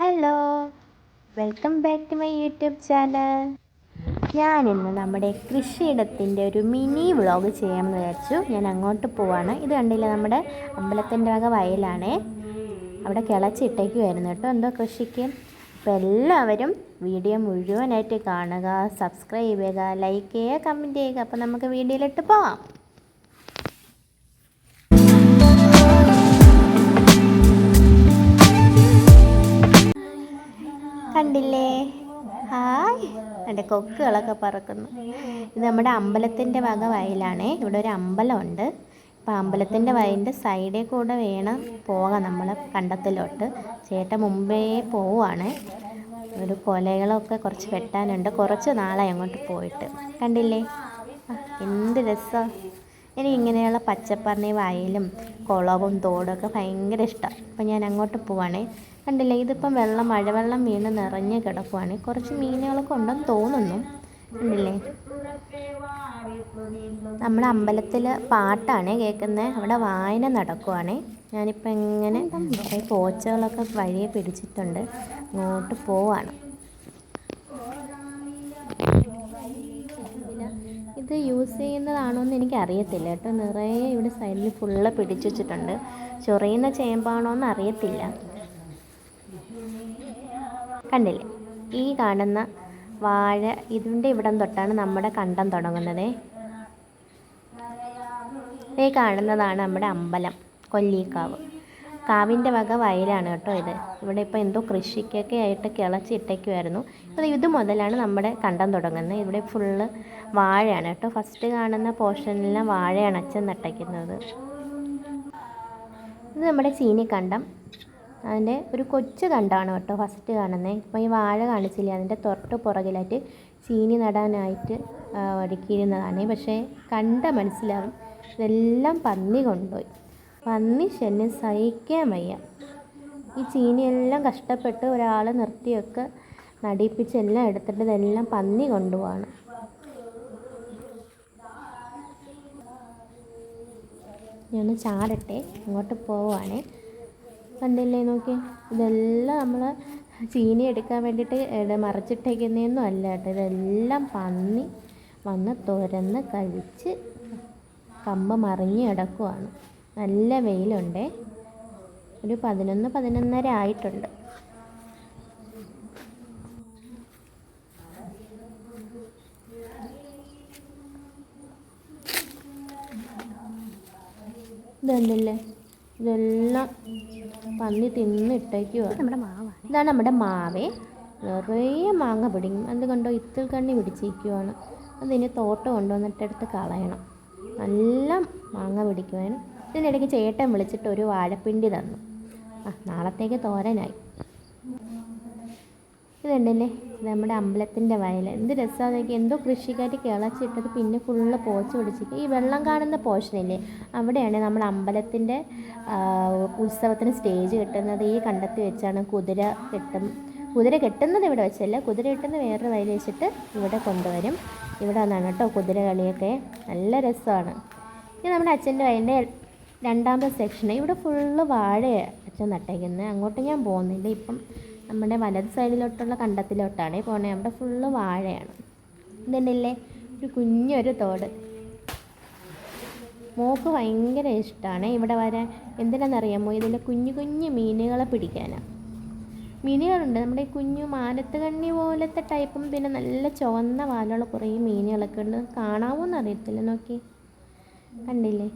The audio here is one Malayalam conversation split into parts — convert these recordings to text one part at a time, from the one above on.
Hello welcome back to my YouTube channel ഞാനിന്ന് നമ്മുടെ കൃഷിയിടത്തിന്റെ ഒരു മിനി വ്ളോഗ് ചെയ്യാമെന്ന് വിചാരിച്ചു. ഞാൻ അങ്ങോട്ട് പോവാണ്. ഇത് കണ്ടില്ല നമ്മുടെ അമ്പലത്തിന്റെ വക വയലാണേ. അവിടെ കിളച്ചിട്ടേക്കുമായിരുന്നു കേട്ടോ. എന്തോ കൃഷിക്ക്. അപ്പോൾ എല്ലാവരും വീഡിയോ മുഴുവനായിട്ട് കാണുക സബ്സ്ക്രൈബ് ചെയ്യുക ലൈക്ക് ചെയ്യുക കമന്റ് ചെയ്യുക. അപ്പോൾ നമുക്ക് വീഡിയോയിലിട്ട് പോവാം. കണ്ടില്ലേ? ഹായ്. എന്റെ കൊക്കുകളൊക്കെ പറക്കുന്നു. ഇത് നമ്മുടെ അമ്പലത്തിന്റെ വക വയലാണേ. ഇവിടെ ഒരു അമ്പലമുണ്ട്. അപ്പോൾ അമ്പലത്തിന്റെ വയലിന്റെ സൈഡിൽ കൂടെ വേണം പോകാം നമ്മൾ കണ്ടത്തിലോട്ട്. ചേട്ടൻ മുമ്പേ പോവുകയാണ് ഒരു കൊലകളൊക്കെ കുറച്ച് വെട്ടാനുണ്ട്. കുറച്ച് നാളായി അങ്ങോട്ട് പോയിട്ട്. കണ്ടില്ലേ? എന്ത് രസമാണ് എനിക്ക് ഇങ്ങനെയുള്ള പച്ചപ്പറഞ്ഞ വയലും കുളവും തോടൊക്കെ ഭയങ്കര ഇഷ്ടമാണ് അപ്പം ഞാൻ അങ്ങോട്ട് പോവാണേ. കണ്ടില്ലേ ഇതിപ്പം വെള്ളം മഴവെള്ളം വീണ് നിറഞ്ഞ് കിടക്കുവാണ്. കുറച്ച് മീനുകളൊക്കെ ഉണ്ടെന്ന് തോന്നുന്നു. കണ്ടില്ലേ? നമ്മുടെ അമ്പലത്തിൽ പാട്ടാണ് കേൾക്കുന്നത് അവിടെ വായന നടക്കുവാണ്. ഞാനിപ്പോൾ ഇങ്ങനെ കുറേ പോച്ചകളൊക്കെ വഴിയെ പിടിച്ചിട്ടുണ്ട്. അങ്ങോട്ട് പോവാണ്. ഇത് യൂസ് ചെയ്യുന്നതാണോ എന്ന് എനിക്ക് അറിയത്തില്ല കേട്ടോ നിറയെ ഇവിടെ സൈഡിൽ ഫുള്ള് പിടിച്ചു വെച്ചിട്ടുണ്ട്. ചൊറിയുന്ന ചേമ്പാണോ എന്ന് അറിയത്തില്ല. കണ്ടില്ലേ? ഈ കാണുന്ന വാഴ ഇതിന്റെ ഇവിടം തൊട്ടാണ് നമ്മുടെ കണ്ടം തുടങ്ങുന്നത്. ഈ കാണുന്നതാണ് നമ്മുടെ അമ്പലം കൊല്ലിക്കാവ്. കാവിന്റെ വക വയലാണ് കേട്ടോ ഇത്. ഇവിടെ ഇപ്പോൾ എന്തോ കൃഷിക്കൊക്കെ ആയിട്ട് കിളച്ചിട്ടേക്കുമായിരുന്നു അപ്പോൾ ഇത് മുതലാണ് നമ്മുടെ കണ്ടം തുടങ്ങുന്നത്. ഇവിടെ ഫുള്ള് വാഴയാണ് കേട്ടോ. ഫസ്റ്റ് കാണുന്ന പോർഷനിലെല്ലാം വാഴയാണ് അച്ഛൻ നട്ടയ്ക്കുന്നത് ഇത് നമ്മുടെ ചീനിക്കണ്ടം അതിന്റെ ഒരു കൊച്ചു കണ്ടമാണ് കേട്ടോ ഫസ്റ്റ് കാണുന്നത് ഇപ്പോൾ ഈ വാഴ കാണിച്ചില്ലേ? അതിന്റെ തൊട്ട് പുറകിലായിട്ട് ചീനി നടാനായിട്ട് ഒരുക്കിയിരുന്നതാണ്. പക്ഷേ കണ്ട മനസ്സിലാവും. ഇതെല്ലാം പന്നി കൊണ്ടുപോയി പന്നി ശല്യം സഹിക്കാൻ വയ്യ. ഈ ചീനിയെല്ലാം കഷ്ടപ്പെട്ട് ഒരാൾ നിർത്തിയൊക്കെ നടിപ്പിച്ച് എല്ലാം എടുത്തിട്ട് ഇതെല്ലാം പന്നി കൊണ്ടുപോവാണ്. ഞാൻ ചാടട്ടെ അങ്ങോട്ട് പോവാണേ. കണ്ടില്ലേ നോക്കി ഇതെല്ലാം നമ്മൾ ചീനി എടുക്കാൻ വേണ്ടിയിട്ട് മറച്ചിട്ടേക്കുന്നതൊന്നും അല്ല കേട്ടോ ഇതെല്ലാം പന്നി വന്ന് തുരന്ന് കഴിച്ച് കമ്പ് മറിഞ്ഞ് കിടക്കുവാണ്. നല്ല വെയിലുണ്ട്. ഒരു പതിനൊന്ന് പതിനൊന്നര ആയിട്ടുണ്ട്. ഇതല്ലേ ഇതെല്ലാം പന്നി തിന്നിട്ടേക്കുവാണ് നമ്മുടെ മാവാണ്. ഇതാണ് നമ്മുടെ മാവേ. നിറയെ മാങ്ങ പിടിക്കും അത് കണ്ടോ? ഇത്തിൽ കണ്ണി പിടിച്ചിരിക്കുവാണ്. അതിന് തോട്ടം കൊണ്ടുവന്നിട്ടെടുത്ത് കളയണം. നല്ല മാങ്ങ പിടിക്കുവാനും ഇതിനിടയ്ക്ക് ചേട്ടൻ വിളിച്ചിട്ട് ഒരു വാഴപ്പിണ്ടി തന്നു. ആ നാളത്തേക്ക് തോരനായി. ഇതുണ്ടല്ലേ? നമ്മുടെ അമ്പലത്തിന്റെ വയൽ. എന്ത് രസമാണെങ്കിൽ എന്തോ കൃഷിക്കാർ കിളച്ചിട്ടത് പിന്നെ ഫുള്ള് പോച്ച് പിടിച്ചിട്ട് ഈ വെള്ളം കാണുന്ന പോർഷനില്ലേ അവിടെയാണ് നമ്മൾ അമ്പലത്തിന്റെ ഉത്സവത്തിന് സ്റ്റേജ് കെട്ടുന്നത്. ഈ കണ്ടെത്തി വെച്ചാണ് കുതിര കെട്ടും കുതിര കെട്ടുന്നത് ഇവിടെ വെച്ചല്ല. കുതിര കെട്ടുന്നത് വേറൊരു വയൽ വെച്ചിട്ട് ഇവിടെ കൊണ്ടുവരും. ഇവിടെ വന്നാണ് കേട്ടോ കുതിര കളിയൊക്കെ. നല്ല രസമാണ്. ഇത് നമ്മുടെ അച്ഛന്റെ വയലിന്റെ രണ്ടാമത്തെ സെക്ഷൻ ഇവിടെ ഫുള്ള് വാഴയാണ് അച്ഛൻ നട്ടേക്കുന്നത് അങ്ങോട്ട് ഞാൻ പോകുന്നില്ല. ഇപ്പം നമ്മുടെ വലത് സൈഡിലോട്ടുള്ള കണ്ടത്തിലോട്ടാണ് പോണേ. അവിടെ ഫുള്ള് വാഴയാണ്. ഇതന്നെയല്ലേ ഒരു കുഞ്ഞൊരു തോട്. മോക്ക് ഭയങ്കര ഇഷ്ടമാണ് ഇവിടെ വരാൻ. എന്തിനാണെന്നറിയാമോ ഇതിൽ കുഞ്ഞു കുഞ്ഞു മീനുകളെ പിടിക്കാനാണ് മീനുകളുണ്ട്. നമ്മുടെ ഈ കുഞ്ഞു മാനത്ത് കണ്ണി പോലത്തെ ടൈപ്പും പിന്നെ നല്ല ചുവന്ന വാലുള്ള കുറേ മീനുകളൊക്കെ ഉണ്ട്. കാണാമോന്ന് എന്നറിയത്തില്ല നോക്കി. കണ്ടില്ലേ?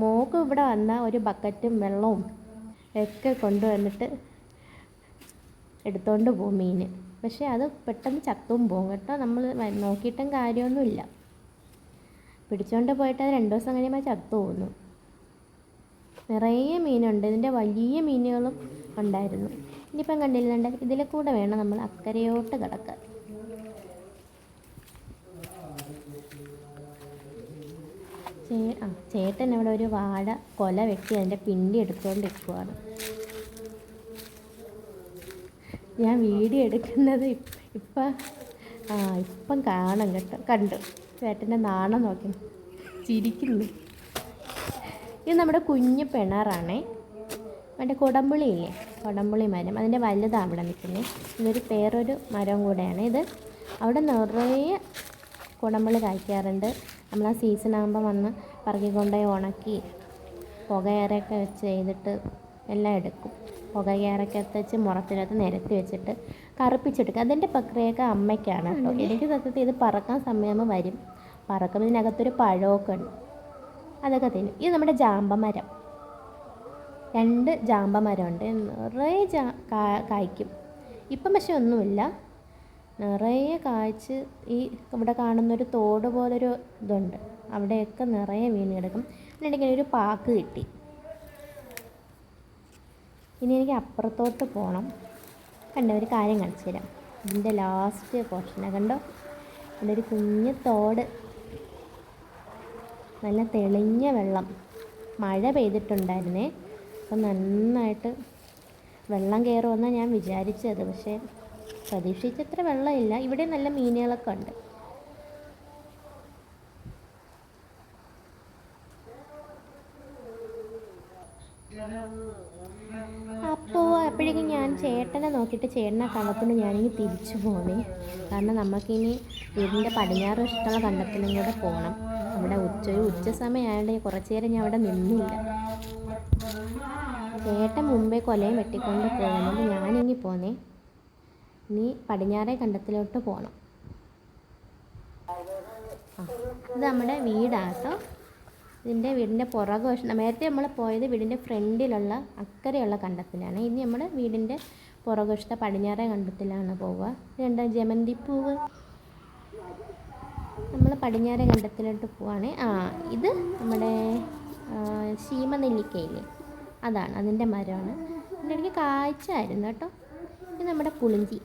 മോക്ക് ഇവിടെ വന്ന ഒരു ബക്കറ്റും വെള്ളവും ഒക്കെ കൊണ്ടുവന്നിട്ട് എടുത്തോണ്ട് പോകും മീൻ പക്ഷേ അത് പെട്ടെന്ന് ചത്തും പോകും കേട്ടോ. നമ്മൾ നോക്കിയിട്ടും കാര്യമൊന്നുമില്ല. പിടിച്ചോണ്ട് പോയിട്ട് അത് രണ്ട് ദിവസം കഴിയുമ്പോൾ ചത്തു പോകുന്നു നിറയെ മീനുണ്ട്. ഇതിന്റെ വലിയ മീനുകളും ഉണ്ടായിരുന്നു. ഇനിയിപ്പം കണ്ടില്ലുണ്ട് ഇതിലെ കൂടെ വേണം നമ്മൾ അക്കരയോട്ട് കിടക്കാൻ. ചേ ആ ചേട്ടൻ അവിടെ ഒരു വാഴ കൊല വെട്ടി അതിന്റെ പിണ്ടി എടുത്തുകൊണ്ട് നിൽക്കുവാണ് ഞാൻ വീഡിയോ എടുക്കുന്നത് ഇപ്പ- ആ ഇപ്പം കാണാം കേട്ടോ. കണ്ടു. ചേട്ടന്റെ നാണം നോക്കി. ചിരിക്കുന്നു. ഇത് നമ്മുടെ കുഞ്ഞു പിണറാണേ. മറ്റേ കുടംപുളിയില്ലേ? കുടമ്പുളി മരം. അതിന്റെ വലുതാണ് അവിടെ നിൽക്കുന്നത്. ഇതൊരു വേറൊരു മരം കൂടെയാണ് ഇത്. അവിടെ നിറയെ കുടംപുളി കായ്ക്കാറുണ്ട്. നമ്മൾ ആ സീസൺ ആകുമ്പോൾ വന്ന് പറക്കിക്കൊണ്ടുപോയി ഉണക്കി പുകയേറൊക്കെ വെച്ച് ചെയ്തിട്ട് എല്ലാം എടുക്കും. പുകയേറൊക്കകത്ത് വെച്ച് മുറത്തിനകത്ത് നിരത്തി വെച്ചിട്ട് കറുപ്പിച്ചെടുക്കുക അതിന്റെ പ്രക്രിയയൊക്കെ അമ്മയ്ക്കാണ് കേട്ടോ. എനിക്ക് സത്യത്തിൽ ഇത് പറക്കാൻ സമയമാകുമ്പോൾ വരും. പറക്കുമ്പോൾ ഇതിനകത്തൊരു പഴമൊക്കെ ഉണ്ട്. അതൊക്കെ തിന്നും. ഇത് നമ്മുടെ ജാമ്പ മരം രണ്ട് ജാമ്പ മരമുണ്ട് നിറയെ ജാ കായ്ക്കും. ഇപ്പം പക്ഷെ ഒന്നുമില്ല. നിറയെ കായ്ച്ച് ഈ ഇവിടെ കാണുന്നൊരു തോട് പോലൊരു ഇതുണ്ട്. അവിടെയൊക്കെ നിറയെ വീണ് കിടക്കും. എന്നിട്ടിങ്ങനെ ഒരു പാക്ക് കിട്ടി. ഇനി എനിക്ക് അപ്പുറത്തോട്ട് പോകണം കണ്ടോ ഒരു കാര്യം കാണിച്ചു തരാം. ഇതിന്റെ ലാസ്റ്റ് പോർഷനെ കണ്ടോ? ഇവിടെ ഒരു കുഞ്ഞ് തോട്. നല്ല തെളിഞ്ഞ വെള്ളം. മഴ പെയ്തിട്ടുണ്ടായിരുന്നേ. അപ്പം നന്നായിട്ട് വെള്ളം കയറുമെന്നാണ് ഞാൻ വിചാരിച്ചത്. പക്ഷേ പ്രതീക്ഷിച്ചത്ര വെള്ളമില്ല. ഇവിടെ നല്ല മീനുകളൊക്കെ ഉണ്ട്. അപ്പോൾ അപ്പോഴേക്കും ഞാൻ ചേട്ടനെ നോക്കിയിട്ട് ചേട്ടനെ കണ്ടത്തിന് ഞാനിനി തിരിച്ചു പോണേ കാരണം നമുക്കിനി വീടിന്റെ പടിഞ്ഞാറ് ഇഷ്ടമുള്ള കണ്ടത്തിനും കൂടെ പോകണം. അവിടെ ഉച്ച ഒരു ഉച്ച സമയമായതുകൊണ്ട് കുറച്ച് നേരം ഞാൻ അവിടെ നിന്നില്ല. ചേട്ടൻ മുമ്പേ കൊലയും വെട്ടിക്കൊണ്ട് പോകുന്നത് ഞാനിങ്ങി പോന്നേ. ഇനി പടിഞ്ഞാറേ കണ്ടത്തിലോട്ട് പോകണം ഇത് നമ്മുടെ വീടാട്ടോ. ഇതിന്റെ വീടിന്റെ പുറകു വശം നേരത്തെ നമ്മൾ പോയത് വീടിന്റെ ഫ്രണ്ടിലുള്ള അക്കരെയുള്ള കണ്ടത്തിലാണ്. ഇനി നമ്മൾ വീടിന്റെ പുറകുവശത്തെ പടിഞ്ഞാറേ കണ്ടത്തിലാണ് പോവുക. രണ്ട് ജമന്തിപ്പൂവ്? നമ്മൾ പടിഞ്ഞാറേ കണ്ടത്തിലോട്ട് പോവാണ്. ആ ഇത് നമ്മുടെ ശീമനെല്ലിക്കയില്ലേ? അതാണ് അതിന്റെ മരമാണ്. ഇതിന്റെ ഇടയ്ക്ക് കാഴ്ചയായിരുന്നു കേട്ടോ. ഇത് നമ്മുടെ പുളിഞ്ചി.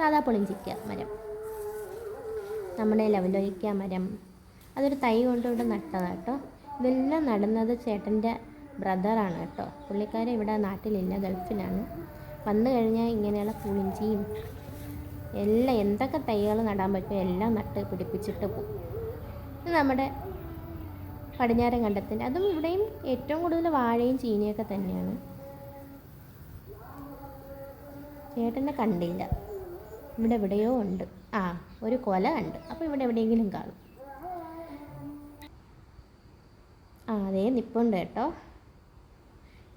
സാധാ പൊളിഞ്ചിക്ക മരം. നമ്മുടെ ലവലോയിക്ക മരം. അതൊരു തൈ കൊണ്ട് ഇവിടെ നട്ടതാണ് കേട്ടോ. ഇതെല്ലാം നടുന്നത് ചേട്ടന്റെ ബ്രദറാണ് കേട്ടോ. പുള്ളിക്കാരൻ ഇവിടെ നാട്ടിലില്ല ഗൾഫിലാണ്. വന്നു കഴിഞ്ഞാൽ ഇങ്ങനെയുള്ള പുളിഞ്ചിയും എല്ലാം എന്തൊക്കെ തൈകൾ നടാൻ പറ്റും എല്ലാം നട്ട് പിടിപ്പിച്ചിട്ട് പോകും ഇത് നമ്മുടെ പടിഞ്ഞാറൻ കണ്ടത്തിന്റെ അതും ഇവിടെയും ഏറ്റവും കൂടുതൽ വാഴയും ചീനിയൊക്കെ തന്നെയാണ്. ചേട്ടനെ കണ്ടില്ല. ഇവിടെ എവിടെയോ ഉണ്ട്. ആ ഒരു കൊല ഉണ്ട്. അപ്പോൾ ഇവിടെ എവിടെയെങ്കിലും കാണും. ആ അതേ നിപ്പുണ്ട് കേട്ടോ.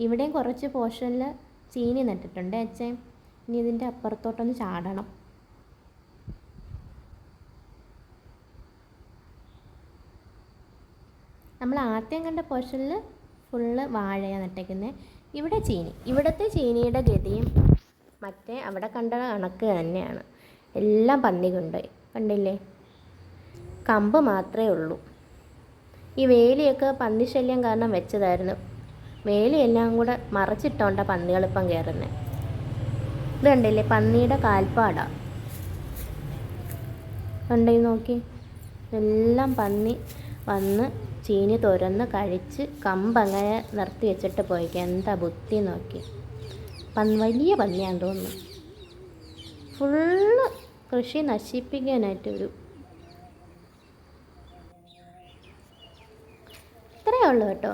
ഇവിടെയും കുറച്ച് പോർഷനിൽ ചീനി നട്ടിട്ടുണ്ട് അച്ഛൻ ഇനി ഇതിന്റെ അപ്പുറത്തോട്ടൊന്ന് ചാടണം. നമ്മൾ ആദ്യം കണ്ട പോർഷനിൽ ഫുള്ള് വാഴയാണ് നട്ടേക്കുന്നത് ഇവിടെ ചീനി. ഇവിടുത്തെ ചീനിയുടെ ഗതിയും മറ്റേ അവിടെ കണ്ട കണക്ക് തന്നെയാണ്. എല്ലാം പന്നി കൊണ്ടുപോയി കണ്ടില്ലേ? കമ്പ് മാത്രമേ ഉള്ളൂ. ഈ വേലിയൊക്കെ പന്നി ശല്യം കാരണം വെച്ചതായിരുന്നു. വേലിയെല്ലാം കൂടെ മറച്ചിട്ടോണ്ട പന്നികളിപ്പം കയറുന്നത് ഇത് കണ്ടില്ലേ? പന്നിയുടെ കാൽപ്പാടാ. കണ്ടേ? നോക്കി. എല്ലാം പന്നി വന്ന് ചീനി തുരന്ന് കഴിച്ച് കമ്പങ്ങനെ നിർത്തി വെച്ചിട്ട് പോയിക്കാം. എന്താ ബുദ്ധി നോക്കി പന്നി വലിയ പന്നിയാണ് തോന്നുന്നു. ഫുള്ള് കൃഷി നശിപ്പിക്കാനായിട്ടൊരു ഇത്രയേ ഉള്ളൂ കേട്ടോ.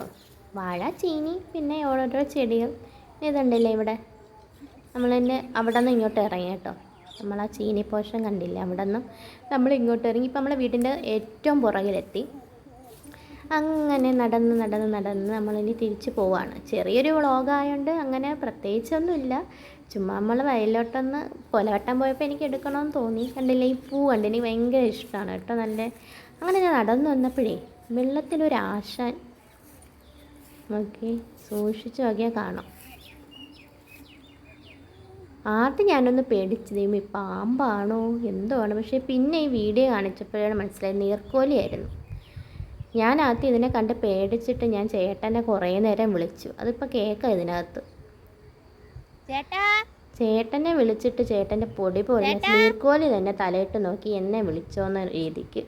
വാഴ ചീനി പിന്നെ ഓരോരോ ചെടികൾ. ഇതുണ്ടല്ലേ ഇവിടെ? നമ്മൾ തന്നെ അവിടെ നിന്ന് ഇങ്ങോട്ട് ഇറങ്ങി കേട്ടോ. നമ്മൾ ആ ചീനി പോഷൻ കണ്ടില്ലേ? അവിടെ നിന്നും നമ്മൾ ഇങ്ങോട്ട് ഇറങ്ങി. ഇപ്പം നമ്മളെ വീടിന്റെ ഏറ്റവും പുറകിലെത്തി. അങ്ങനെ നടന്ന് നടന്ന് നടന്ന് നമ്മളിനി തിരിച്ചു പോവാണ്. ചെറിയൊരു വ്ളോഗായതുകൊണ്ട് അങ്ങനെ പ്രത്യേകിച്ചൊന്നുമില്ല. ചുമ്മാ നമ്മൾ വയലിലോട്ടൊന്ന് കൊലവട്ടം പോയപ്പോൾ എനിക്ക് എടുക്കണമെന്ന് തോന്നി. കണ്ടില്ലേ ഈ പൂ കണ്ട് എനിക്ക് ഭയങ്കര ഇഷ്ടമാണ് കേട്ടോ നല്ല അങ്ങനെ ഞാൻ നടന്നു വന്നപ്പോഴേ വെള്ളത്തിലൊരാശാൻ നോക്കി സൂക്ഷിച്ച് നോക്കിയാൽ കാണാം. ആദ്യം ഞാനൊന്ന് പേടിച്ചു ദൈവം ഇപ്പം പാമ്പാണോ? എന്തോ ആണ്. പക്ഷേ പിന്നെ ഈ വീഡിയോ കാണിച്ചപ്പോഴാണ് മനസ്സിലായത് നീർക്കോലിയായിരുന്നു. ഞാൻ ആദ്യം ഇതിനെ കണ്ട് പേടിച്ചിട്ട് ഞാൻ ചേട്ടനെ കുറേ നേരം വിളിച്ചു. അതിപ്പോൾ കേൾക്കാം ഇതിനകത്ത്. ചേട്ടാ? ചേട്ടനെ വിളിച്ചിട്ട് ചേട്ടന്റെ പൊടി പോലെ നീർക്കോലി തന്നെ തലയിട്ട് നോക്കി എന്നെ വിളിച്ചോന്ന രീതിക്ക്.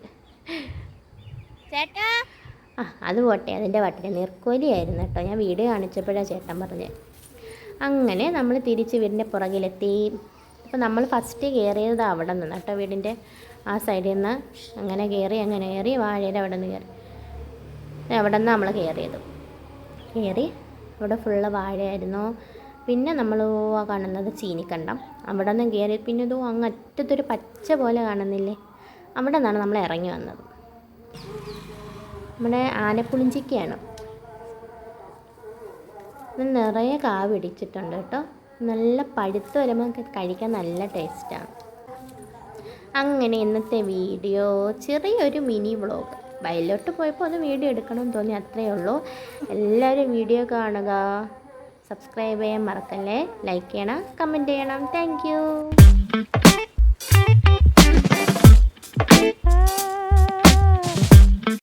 ചേട്ടാ? ആ അത് പോട്ടെ. അതിന്റെ വട്ടിന് നീർക്കോലിയായിരുന്നു കേട്ടോ. ഞാൻ വീട് കാണിച്ചപ്പോഴാണ് ചേട്ടൻ പറഞ്ഞത് അങ്ങനെ നമ്മൾ തിരിച്ച് വീടിന്റെ പുറകിലെത്തി. അപ്പോൾ നമ്മൾ ഫസ്റ്റ് കയറിയത് അവിടെ നിന്ന് കേട്ടോ വീടിന്റെ ആ സൈഡിൽ നിന്ന് അങ്ങനെ കയറി അങ്ങനെ കയറി വാഴയുടെ അവിടെ നിന്ന് കയറി അവിടെ നിന്ന് നമ്മൾ കയറിയത്? കയറി അവിടെ ഫുള്ള് വാഴയായിരുന്നു. പിന്നെ നമ്മൾ കാണുന്നത് ചീനിക്കണ്ടം. അവിടെ നിന്ന് കയറി പിന്നെ ഇതോ അങ്ങ് അറ്റത്തൊരു പച്ച പോലെ കാണുന്നില്ലേ? അവിടെ നിന്നാണ് നമ്മൾ ഇറങ്ങി വന്നത്. നമ്മുടെ ആനപ്പുളിഞ്ചിക്കയാണ്. ഇത് നിറയെ കാവ് ഇടിച്ചിട്ടുണ്ട് കേട്ടോ. നല്ല പഴുത്ത് വരുമ്പോൾ കഴിക്കാൻ നല്ല ടേസ്റ്റാണ് അങ്ങനെ ഇന്നത്തെ വീഡിയോ ചെറിയൊരു മിനി വ്ളോഗ് വയലിലോട്ട് പോയപ്പോൾ ഒന്ന് വീഡിയോ എടുക്കണമെന്ന് തോന്നി അത്രയേ ഉള്ളൂ. എല്ലാവരും വീഡിയോ കാണുക. സബ്സ്ക്രൈബ് ചെയ്യാൻ മറക്കല്ലേ? ലൈക്ക് ചെയ്യണം കമന്റ് ചെയ്യണം. താങ്ക്